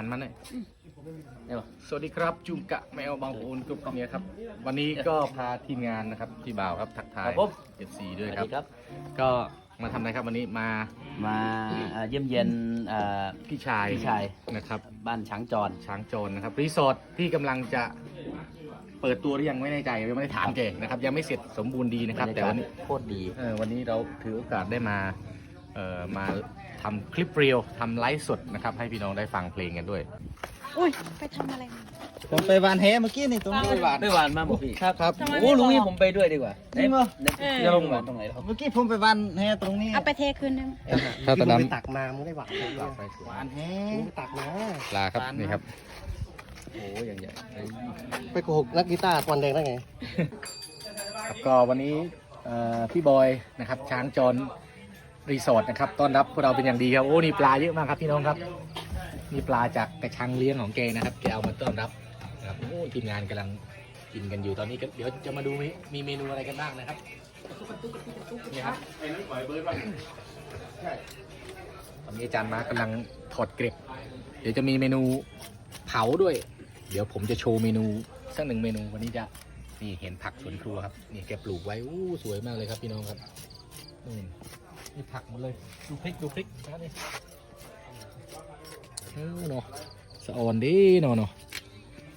หันมาหน่อยเดี๋ยวสวัสดีครับจุงกะแมวบางปูนกรุ๊ปเนี่ยครับ วันนี้ก็พาทีมงานนะครับพี่บ่าวครับทักทายครับผม เอฟซีด้วยสวัสครับดีครับ ก็มาทำอะไรครับวันนี้มามาเอ่อเยี่ยมเยียนเอ่อ พี่ชายพี่ชาย นะครับ บ้านช้างจร ช้างโจรนะครับรีสอร์ทที่กำลังจะเปิดตัวหรือยังไม่แน่ใจยังไม่ได้ถามเจนะครับ ยังไม่เสร็จสมบูรณ์ดีนะครับ แต่วันนี้ โคตรดี เออวันนี้เราถือโอกาสได้มาเอ่อมา ทำคลิปเรียวทำไลฟ์สดนะครับ ให้พี่น้องได้ฟังเพลงกันด้วย อุ้ย ไปทำอะไรมา ผมไปวานแหเมื่อกี้นี่ตรงนี้ไม่หวาน ไม่หวานมากบอกพี่ครับครับทำไมโอ้ไม่ลุงนี่บอก ผมไปด้วยดีกว่าจริงเหรอเดี๋ยวจะลงหวานตรงไหนครับ เมื่อกี้ผมไปวานแหตรงนี้เอาไปเทคืนนึงถ้าตอนนั้นที่ผมไปตักมามึงได้หวานเลยวานแฮมึงไปตักมาลาครับนี่ครับโอ้ยังใหญ่ไปโกหกนักกีตาร์ควันแดงได้ไงก็วันนี้เอ่อพี่บอยนะครับช้างจร รีสอร์ทนะครับต้อนรับพวกเราเป็นอย่างดีครับโอ้นี่ปลาเยอะมากครับพี่น้องครับนี่ปลาจากกระชังเลี้ยงของแกนะครับแกเอามาต้อนรับนะครับโอ้ทีมงานกำลังกินกันอยู่ตอนนี้ก็เดี๋ยวจะมาดูมีมีเมนูอะไรกันบ้างนะครับนี่ครับตอนนี้อาจารย์มาร์คกำลังถอดเกร็บเดี๋ยวจะมีเมนูเผาด้วย เดี๋ยวผมจะโชว์เมนูสักหนึ่งเมนูวันนี้จะนี่เห็นผักสวนครัวครับนี่แกปลูกไว้อู้สวยมากเลยครับพี่น้องครับอืม นี่ผักหมดเลย ดูพริกดูพริกนะนี่เออเนาะสะออนดีเนาะเนาะ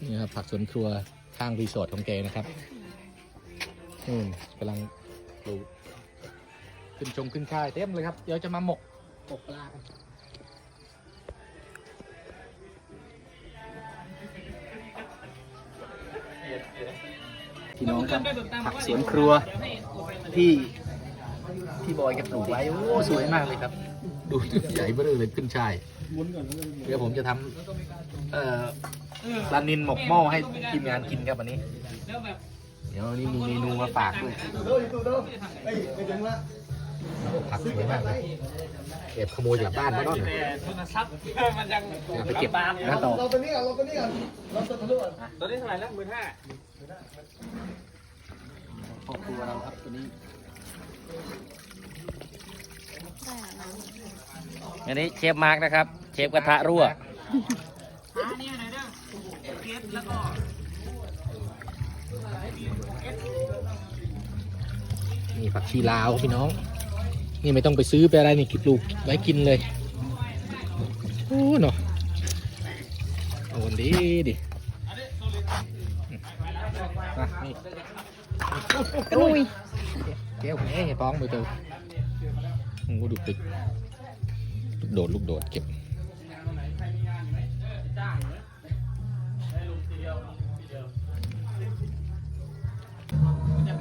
นี่ครับผักสวนครัวข้างรีสอร์ทของแกนะครับอืมกำลังปลูกขึ้นชงขึ้นค่ายเต็มเลยครับ เดี๋ยวจะมาหมกหมกปลากันพี่น้องครับผักสวนครัวที่ ที่บอยแกปลูกไว้โอ้สวยมากเลยครับ ดูใหญ่เบ้อเลยขึ้นช่ายเดี๋ยวผมจะทำเอ่อปลานินหมกหม้อให้ทีมงานกินครับวันนี้ เดี๋ยววันนี้มีเมนูมาฝากด้วยผักสวยมากเลยเก็บขโมยจากบ้านมาเนาะเนี่ยเอาไปเก็บนะต่อเราตัวนี้ก่อนเราตัวนี้ก่อนเราตัวนี้ก่อนตัวนี้เท่าไหร่แล้วหมื่นห้าครอบครัวเราครับตัวนี้ อันนี้เชฟมาร์กนะครับ เชฟกระทะรั่วนี่ผักชีลาวพี่น้อง นี่ไม่ต้องไปซื้อไปอะไรนี่ปลูกไว้กินเลยโอ้เนาะโอ้ดีดิมานี่กรุยแก้วแหน่ป้องไปเจอ โอ้ดูติกลูกโดดลูกโดดเก็บ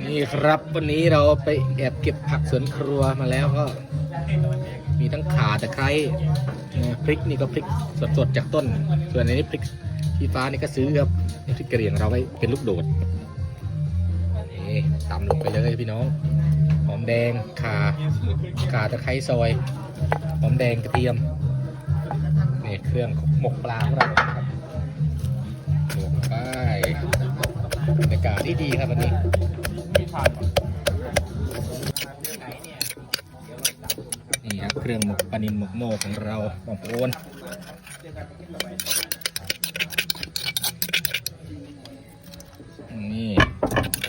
นี่ครับวันนี้เราไปแอบเก็บผักสวนครัวมาแล้วก็ มีทั้งข่าตะไคร้พริกนี่ก็พริกสดๆจากต้น ส่วนอันนี้พริกชี้ฟ้านี่ก็ซื้อครับพริกกระเหรี่ยงเราไว้เป็นลูกโดดนี่ตำลงไปเลยพี่น้อง แดงข่าข่าตะไคร้ซอยหอมแดงกระเทียมนี่เครื่องหมกปลาของเราครับหมกไปบรรยากาศดีๆครับวันนี้นี่ครับเครื่องหมกปลานินหมกโมของเราของโอนนี่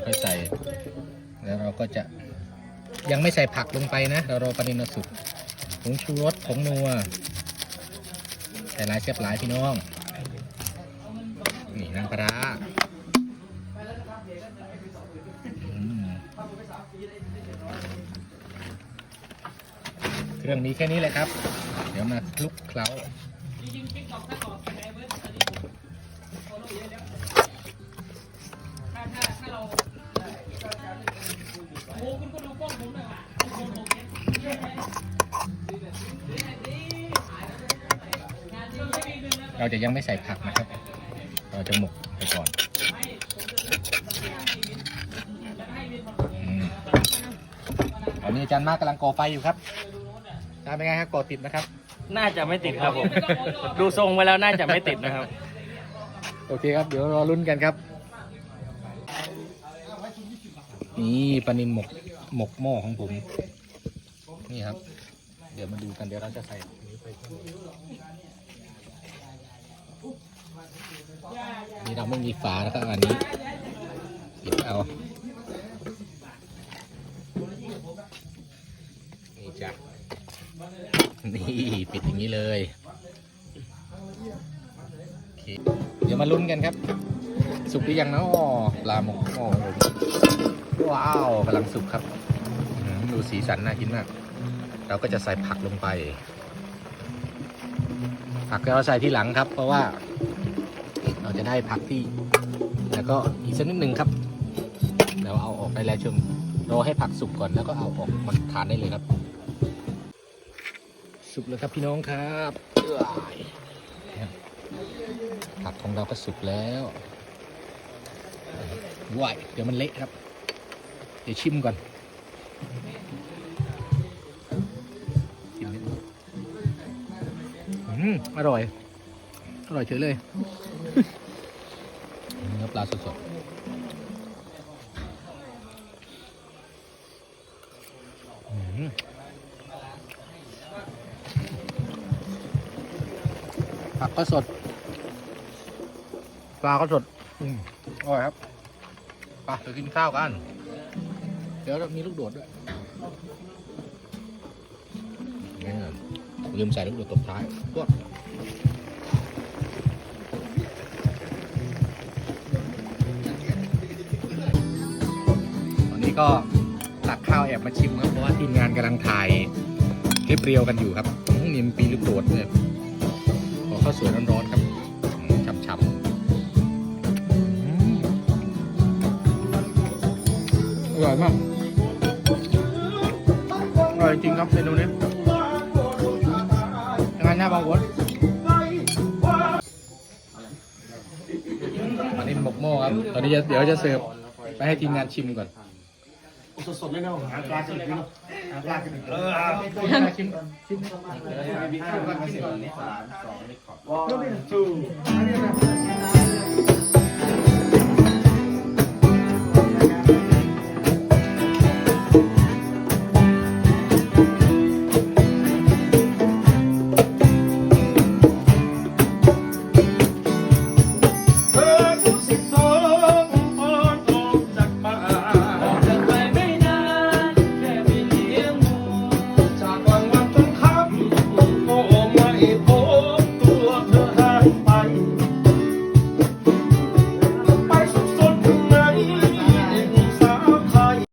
ค่อยใส่ แล้วเราก็จะ ยังไม่ใส่ผักลงไปนะ เรารอปลานินมสุกผงชูรสผงนัว ใส่หลายเสียบหลายพี่น้อง นี่น้ำปลาเครื่องนี้แค่นี้เลยครับ เดี๋ยวมาคลุกเคล้าเรา จะยังไม่ใส่ผักนะครับ เราจะหมกไปก่อนอืมตอนนี้อาจารย์มากกำลังก่อไฟอยู่ครับอาจารย์เป็นไงครับก่อติดนะครับ น่าจะไม่ติดครับผม ดูทรงไว้แล้วน่าจะไม่ติดนะครับ โอเคครับ เดี๋ยวรอลุ้นกันครับ นี่ปลานินหมกหมกหม้อของผม นี่ครับ เดี๋ยวมาดูกันเดี๋ยวเราจะใส่นี่เราไม่มีฝานะครับอันนี้ปิดเอานี่จ้ะนี่ปิดอย่างนี้เลยเเดี๋ยวมาลุ้นกันครับ สุกหรือยังเนาะปลาหมกหม้อขอ ว้าวกำลังสุกครับ ดูสีสันน่ากินมาก เราก็จะใส่ผักลงไป ผักเราใส่ที่หลังครับ เพราะว่า เราจะได้ผักที่ แล้วก็อีกสักนิดหนึ่งครับเดี๋ยวเอาออกได้แล้วชมรอให้ผักสุกก่อนแล้วก็เอาออกมาทานได้เลยครับ สุกแล้วครับพี่น้องครับผักของเราก็สุกแล้วว้ายเดี๋ยวมันเละครับ เดี๋ยวชิมก่อนชิมนิดอืมอร่อย อร่อยเฉยเลยเนื้อปลาสดๆอืมผักก็สด ปลาก็สดอืมอร่อยครับ ไปเดี๋ยวกินข้าวกัน เดี๋ยวมีลูกโดดด้วยนี่ลืมใส่ลูกโดดตบท้ายพวกวันนี้ก็ตักข้าวแอบมาชิมครับ เพราะว่าทีมงานกำลังถ่ายคลิปเรียวกันอยู่ครับนี่มันปีลูกโดดเนี่ยขอข้าวสวยร้อนๆครับช่ำๆอร่อยมาก อร่อยจริงครับเมนูนี้ยังไงหน้าบางวนอันนี้หมกหม้อครับ ตอนนี้จะเดี๋ยวจะเสิร์ฟไปให้ทีมงานชิมก่อน สดๆเลยเนาะหาปลาสดเนาะหาปลาสดเออชิมชิมสามสองนี่ขอ